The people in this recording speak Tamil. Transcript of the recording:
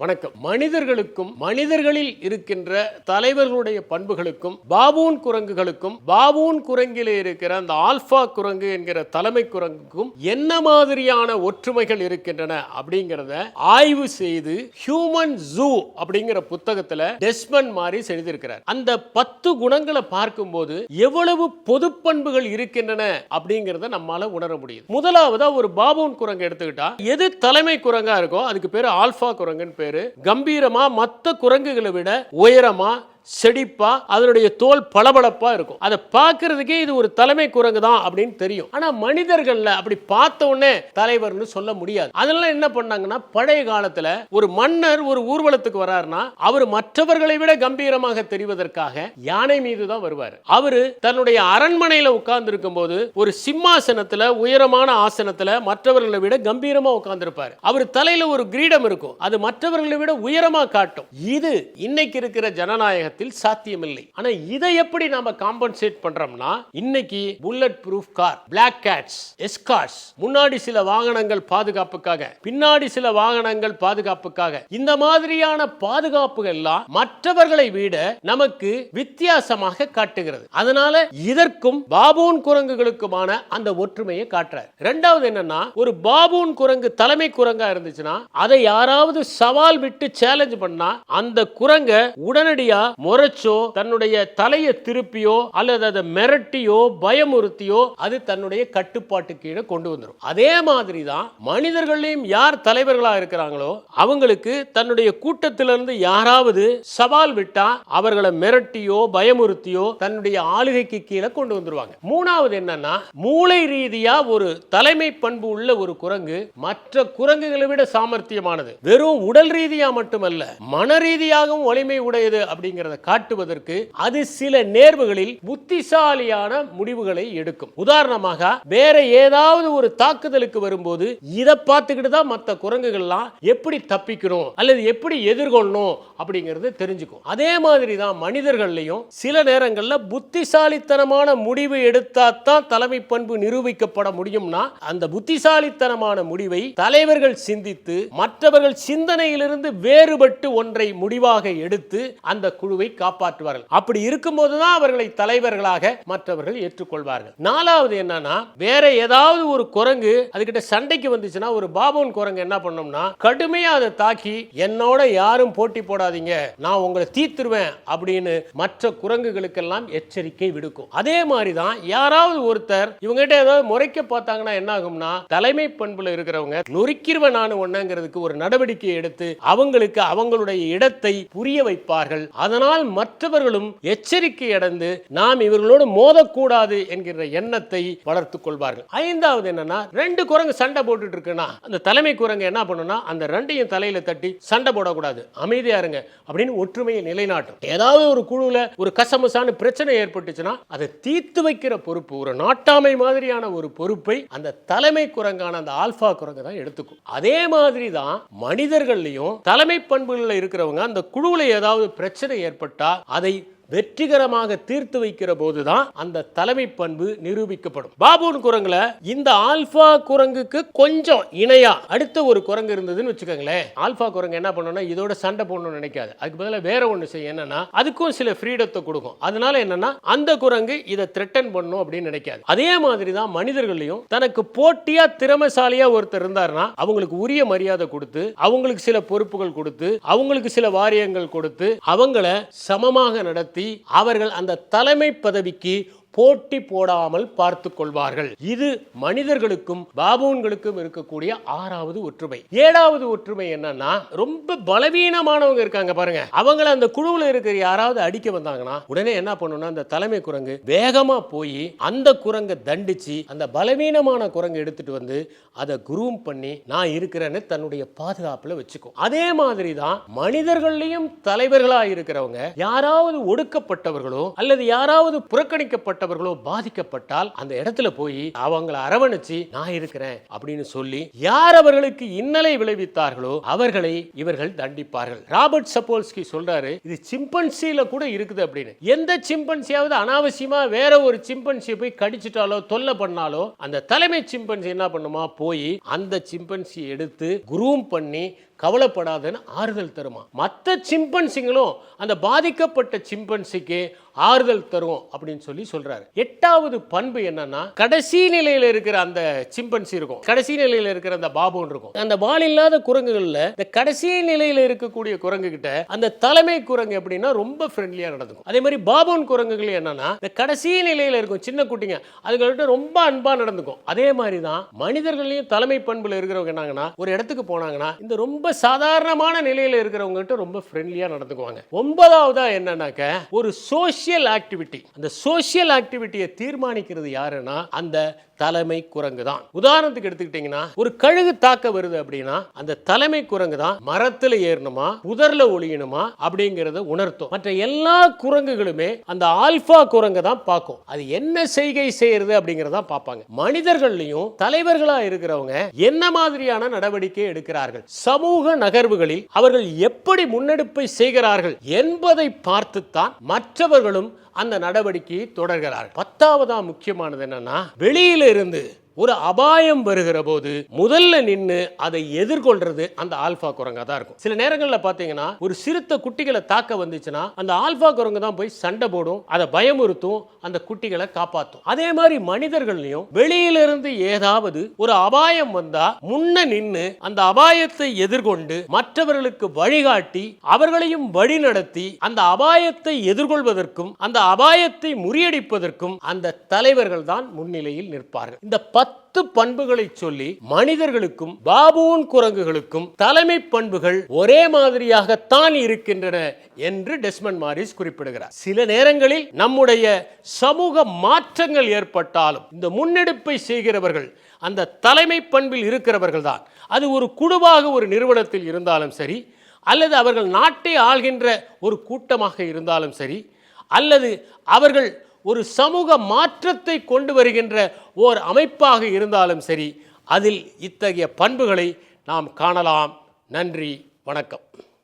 வணக்கம். மனிதர்களுக்கும் மனிதர்களில் இருக்கின்ற தலைவர்களுடைய பண்புகளுக்கும் பாபூன் குரங்குகளுக்கும் பாபூன் குரங்கிலே இருக்கிற அந்த ஆல்பா குரங்கு என்கிற தலைமை குரங்குக்கும் என்ன மாதிரியான ஒற்றுமைகள் இருக்கின்றன அப்படிங்கிறத ஆய்வு செய்து ஹியூமன் ஜூ அப்படிங்கிற புத்தகத்துல டெஸ்மன் மாதிரி செய்திருக்கிறார் அந்த பத்து குணங்களை பார்க்கும்போது எவ்வளவு பொது பண்புகள் இருக்கின்றன அப்படிங்கிறத நம்மால உணர முடியுது. முதலாவதா ஒரு பாபூன் குரங்கு எடுத்துக்கிட்டா எது தலைமை குரங்கா இருக்கோ அதுக்கு பேர் ஆல்பா குரங்குன்னு பேர். கம்பீரமா மற்ற குரங்குகளை விட உயரமா செடிப்பாக அதனுடைய தோல் பளபளப்பாக இருக்கும். அதை பார்க்கறதுக்கே இது ஒரு தலைமை குரங்கு தான் அப்படின்னு தெரியும். ஆனால் மனிதர்களில் அப்படி பார்த்த உடனே தலைவர்னு சொல்ல முடியாது. அதெல்லாம் என்ன பண்ணாங்கன்னா பழைய காலத்தில் ஒரு மன்னர் ஒரு ஊர்வலத்துக்கு வராருன்னா அவர் மற்றவர்களை விட கம்பீரமாக தெரிவதற்காக யானை மீது தான் வருவார். அவர் தன்னுடைய அரண்மனையில் உட்கார்ந்து இருக்கும்போது ஒரு சிம்மாசனத்தில் உயரமான ஆசனத்தில் மற்றவர்களை விட கம்பீரமாக உட்கார்ந்துருப்பார். அவர் தலையில் ஒரு கிரீடம் இருக்கும். அது மற்றவர்களை விட உயரமாக காட்டும். இது இன்னைக்கு இருக்கிற ஜனநாயகத்தில் சாத்தியமில்லை. ஆனா இதை எப்படி நாம காம்பன்சேட் பண்றோம்னா இன்னைக்கு bullet proof car black cats escorts முன்னாடி சில வாகனங்கள் பாதுகாப்புக்காக பின்னாடி சில வாகனங்கள் பாதுகாப்புக்காக இந்த மாதிரியான பாதுகாப்புகள் எல்லாம் மற்றவர்களை விட நமக்கு வித்தியாசமாக காட்டுகிறது. அதனால இதற்கும் பாபூன் குரங்குகளுக்குமான அந்த ஒற்றுமையை காட்டுறாரு. ரெண்டாவது என்னன்னா ஒரு பாபூன் குரங்கு தலைமை குரங்கா இருந்துச்சுன்னா அதை யாராவது சவால் விட்டு சேலஞ்ச் பண்ணா அந்த குரங்க உடனடியா முறைச்சோ தன்னுடைய தலையை திருப்பியோ அல்லது அதை மிரட்டியோ பயமுறுத்தியோ அது தன்னுடைய கட்டுப்பாட்டு கீழே கொண்டு வந்துடும் அதே மாதிரி தான் மனிதர்களையும் யார் தலைவர்களாக இருக்கிறாங்களோ அவங்களுக்கு தன்னுடைய கூட்டத்திலிருந்து யாராவது சவால் விட்டா அவர்களை மிரட்டியோ பயமுறுத்தியோ தன்னுடைய ஆளுகைக்கு கீழே கொண்டு வந்துருவாங்க. மூணாவது என்னன்னா மூளை ரீதியா ஒரு தலைமை பண்பு உள்ள ஒரு குரங்கு மற்ற குரங்குகளை விட சாமர்த்தியமானது. வெறும் உடல் ரீதியா மட்டுமல்ல மன ரீதியாகவும் வலிமை உடையது அப்படிங்கிறத காட்டுவதற்கு அது சில நேர்வுகளில் புத்திசாலியான முடிவுகளை எடுக்கும். உதாரணமாக வேற ஏதாவது ஒரு தாக்குதலுக்கு வரும்போது இதை பார்த்துக்கிட்டு தான் மற்ற குரங்குகள்லாம் எப்படி தப்பிக்கணும் அல்லது எப்படி எதிர்கொள்ளணும் அப்படிங்கிறது தெரிஞ்சுக்கும். அதே மாதிரி தான் மனிதர்கள்லையும் சில நேரங்களில் புத்திசாலித்தனமான முடிவு எடுத்தால் தான் தலைமை பண்பு நிரூபிக்கப்பட முடியும்னா அந்த புத்திசாலித்தனமான முடிவை தலைவர்கள் சிந்தித்து மற்றவர்கள் சிந்தனையிலிருந்து வேறுபட்டு ஒன்றை முடிவாக எடுத்து அந்த குழு குழுவை காப்பாற்றுவார்கள். அப்படி இருக்கும்போது தான் அவர்களை தலைவர்களாக மற்றவர்கள் ஏற்றுக்கொள்வார்கள். நாலாவது என்னன்னா வேற ஏதாவது ஒரு குரங்கு அதுகிட்ட சண்டைக்கு வந்துச்சுன்னா ஒரு பாபோன் குரங்கு என்ன பண்ணோம்னா கடுமையா அதை தாக்கி என்னோட யாரும் போட்டி போடாதீங்க. நான் உங்களை தீத்துருவேன் அப்படின்னு மற்ற குரங்குகளுக்கெல்லாம் எச்சரிக்கை விடுக்கும். அதே மாதிரி தான் யாராவது ஒருத்தர் இவங்ககிட்ட ஏதாவது முறைக்க பார்த்தாங்கன்னா என்ன ஆகும்னா தலைமை பண்புல இருக்கிறவங்க நொறுக்கிருவ நானும் ஒண்ணுங்கிறதுக்கு ஒரு நடவடிக்கை எடுத்து அவங்களுக்கு அவங்களுடைய இடத்தை புரிய வைப்பார்கள். அதனால் மற்றவர்களும் எச்சரிக்கை அடைந்து நாம் இவர்களோடு மோதக்கூடாது என்கிற எண்ணத்தை வளர்த்துக் கொள்வார்கள். ஐந்தாவது என்னன்னா ரெண்டு குரங்கு சண்டை போட்டுட்டு இருக்குன்னா அந்த தலைமை குரங்கு என்ன பண்ணும்னா அந்த ரெண்டையும் தலையில தட்டி சண்டை போடக்கூடாது. அமைதியா இருங்க அப்படின்னு ஒற்றுமையை நிலைநாட்டும். ஏதாவது ஒரு குழுல ஒரு கசமசான பிரச்சனை ஏற்பட்டுச்சுன்னா அதை தீர்த்து வைக்கிற பொறுப்பு ஒரு நாட்டாமை மாதிரியான ஒரு பொறுப்பை அந்த தலைமை குரங்கான அந்த ஆல்பா குரங்கு தான் எடுத்துக்கும். அதே மாதிரி தான் மனிதர்கள்லையும் தலைமை பண்புகளில் இருக்கிறவங்க அந்த குழுவில் ஏதாவது பிரச்சனை ஏற்பட்டு அதை வெற்றிகரமாக தீர்த்து வைக்கிற போதுதான் அந்த தலைமை பண்பு நிரூபிக்கப்படும். பாபூன் குரங்குல இந்த ஆல்பா குரங்குக்கு கொஞ்சம் இணையா அடுத்த ஒரு குரங்கு இருந்ததுன்னு வச்சுக்கோங்களேன். ஆல்பா குரங்கு என்ன பண்ணணும்னா இதோட சண்டை போடணும்னு நினைக்காது. அதுக்கு பதிலாக வேற ஒன்று செய்யும் என்னன்னா அதுக்கும் சில ஃப்ரீடத்தை கொடுக்கும். அதனால என்னன்னா அந்த குரங்கு இதை த்ரெட்டன் பண்ணும் அப்படின்னு நினைக்காது. அதே மாதிரி தான் மனிதர்களையும் தனக்கு போட்டியா திறமைசாலியா ஒருத்தர் இருந்தாருன்னா அவங்களுக்கு உரிய மரியாதை கொடுத்து அவங்களுக்கு சில பொறுப்புகள் கொடுத்து அவங்களுக்கு சில வாரியங்கள் கொடுத்து அவங்கள சமமாக நடத்தி அவர்கள் அந்த தலைமை பதவிக்கு போட்டி போடாமல் பார்த்து கொள்வார்கள். இது மனிதர்களுக்கும் பாபூன்களுக்கும் இருக்கக்கூடிய ஆறாவது ஒற்றுமை. ஏழாவது ஒற்றுமை என்னன்னா ரொம்ப பலவீனமானவங்க இருக்காங்க பாருங்க. அவங்கள அந்த குழுவில் இருக்கிற யாராவது அடிக்க வந்தாங்கன்னா உடனே என்ன பண்ணணும்னா அந்த தலைமை குரங்கு வேகமா போய் அந்த குரங்கை தண்டிச்சு அந்த பலவீனமான குரங்கை எடுத்துட்டு வந்து அதை குரூம் பண்ணி நான் இருக்கிறேன்னு தன்னுடைய பாதுகாப்புல வச்சுக்கும். அதே மாதிரி தான் மனிதர்களையும் தலைவர்களா இருக்கிறவங்க யாராவது ஒடுக்கப்பட்டவர்களோ அல்லது யாராவது புறக்கணிக்கப்பட்ட பாதிக்கப்பட்டவர்களோ பாதிக்கப்பட்டால் அந்த இடத்துல போய் அவங்களை அரவணைச்சு நான் இருக்கிறேன் அப்படின்னு சொல்லி யார் அவர்களுக்கு இன்னலை விளைவித்தார்களோ அவர்களை இவர்கள் தண்டிப்பார்கள். ராபர்ட் சப்போல்ஸ்கி சொல்றாரு இது சிம்பன்சியில கூட இருக்குது அப்படின்னு. எந்த சிம்பன்சியாவது அனாவசியமா வேற ஒரு சிம்பன்சியை போய் கடிச்சிட்டாலோ தொல்லை பண்ணாலோ அந்த தலைமை சிம்பன்சி என்ன பண்ணுமா? போய் அந்த சிம்பன்சி எடுத்து குரூம் பண்ணி கவலைப்படாதன்னு ஆறுதல் தருமா? மற்ற சிம்பன்சிங்களும் அந்த பாதிக்கப்பட்ட சிம்பன்சிக்கு ஆறுதல் தரும் அப்படின்னு சொல்லி சொல்றாரு. எட்டாவது பண்பு என்னன்னா கடைசி நிலையில இருக்கிற அந்த சிம்பன்சி இருக்கும். கடைசி நிலையில இருக்கிற அந்த பாபுன் இருக்கும். அந்த வால் இல்லாத குரங்குகள்ல இந்த கடைசி நிலையில இருக்கக்கூடிய குரங்கு கிட்ட அந்த தலைமை குரங்கு எப்படின்னா ரொம்ப ஃப்ரெண்ட்லியா நடந்துக்கும். அதே மாதிரி பாபுன் குரங்குகள் என்னன்னா இந்த கடைசி நிலையில இருக்கும் சின்ன குட்டிங்க அதுகள்கிட்ட ரொம்ப அன்பா நடந்துக்கும். அதே மாதிரி தான் மனிதர்களையும் தலைமை பண்புல இருக்கிறவங்க என்னங்கன்னா ஒரு இடத்துக்கு போனாங்கன்னா இந்த ரொம்ப சாதாரணமான நிலையில் இருக்கிறவங்க கிட்ட ரொம்ப ஃப்ரெண்ட்லியாக நடந்துக்குவாங்க. ஒன்பதாவதா என்னன்னாக்க ஒரு சோசியல் ஆக்டிவிட்டி அந்த சோசியல் ஆக்டிவிட்டியை தீர்மானிக்கிறது யாருன்னா அந்த தலைமை குரங்கு தான். உதாரணத்துக்கு எடுத்துக்கிட்டீங்கன்னா ஒரு கழுகு தாக்க வருது அப்படின்னா அந்த தலைமை குரங்கு தான் மரத்தில் ஏறணுமா புதர்ல ஒளியணுமா அப்படிங்கறத உணர்த்தும். மற்ற எல்லா குரங்குகளுமே அந்த ஆல்பா குரங்கு தான் பார்க்கும். அது என்ன செய்கை செய்யறது அப்படிங்கறத பார்ப்பாங்க. மனிதர்கள்லையும் தலைவர்களா இருக்கிறவங்க என்ன மாதிரியான நடவடிக்கை எடுக்கிறார்கள்? சமூக நகர்வுகளில் அவர்கள் எப்படி முன்னெடுப்பை செய்கிறார்கள் என்பதை பார்த்துத்தான் மற்றவர்களும் அந்த நடவடிக்கையை தொடர்கிறார்கள். பத்தாவதா முக்கியமானது என்னன்னா வெளியில இருந்து ஒரு அபாயம் வருகிற போது முதல்ல நின்று அதை எதிர்கொள்றது அந்த ஆல்பா குரங்கா தான் இருக்கும். சில நேரங்களில் பார்த்தீங்கன்னா ஒரு சிறுத்தை குட்டிகளை தாக்க வந்துச்சுன்னா அந்த ஆல்பா குரங்கு தான் போய் சண்டை போடும் அதை பயமுறுத்தும் அந்த குட்டிகளை காப்பாற்றும் அதே மாதிரி மனிதர்களையும் வெளியிலிருந்து ஏதாவது ஒரு அபாயம் வந்தா முன்ன நின்று அந்த அபாயத்தை எதிர்கொண்டு மற்றவர்களுக்கு வழிகாட்டி அவர்களையும் வழி நடத்தி அந்த அபாயத்தை எதிர்கொள்வதற்கும் அந்த அபாயத்தை முறியடிப்பதற்கும் அந்த தலைவர்கள் தான் முன்னிலையில் நிற்பார்கள். இந்த பத்து பண்புகளை சொல்லி மனிதர்களுக்கும் பாபூன் குரங்குகளுக்கும் தலைமை பண்புகள் ஒரே மாதிரியாகத்தான் இருக்கின்றன என்று டெஸ்மன் மாரிஸ் குறிப்பிடுகிறார். சில நேரங்களில் நம்முடைய சமூக மாற்றங்கள் ஏற்பட்டாலும் இந்த முன்னெடுப்பை செய்கிறவர்கள் அந்த தலைமை பண்பில் இருக்கிறவர்கள் தான். அது ஒரு குழுவாக ஒரு நிறுவனத்தில் இருந்தாலும் சரி அல்லது அவர்கள் நாட்டை ஆள்கின்ற ஒரு கூட்டமாக இருந்தாலும் சரி அல்லது அவர்கள் ஒரு சமூக மாற்றத்தை கொண்டு வருகின்ற ஓர் அமைப்பாக இருந்தாலும் சரி அதில் இத்தகைய பண்புகளை நாம் காணலாம். நன்றி வணக்கம்.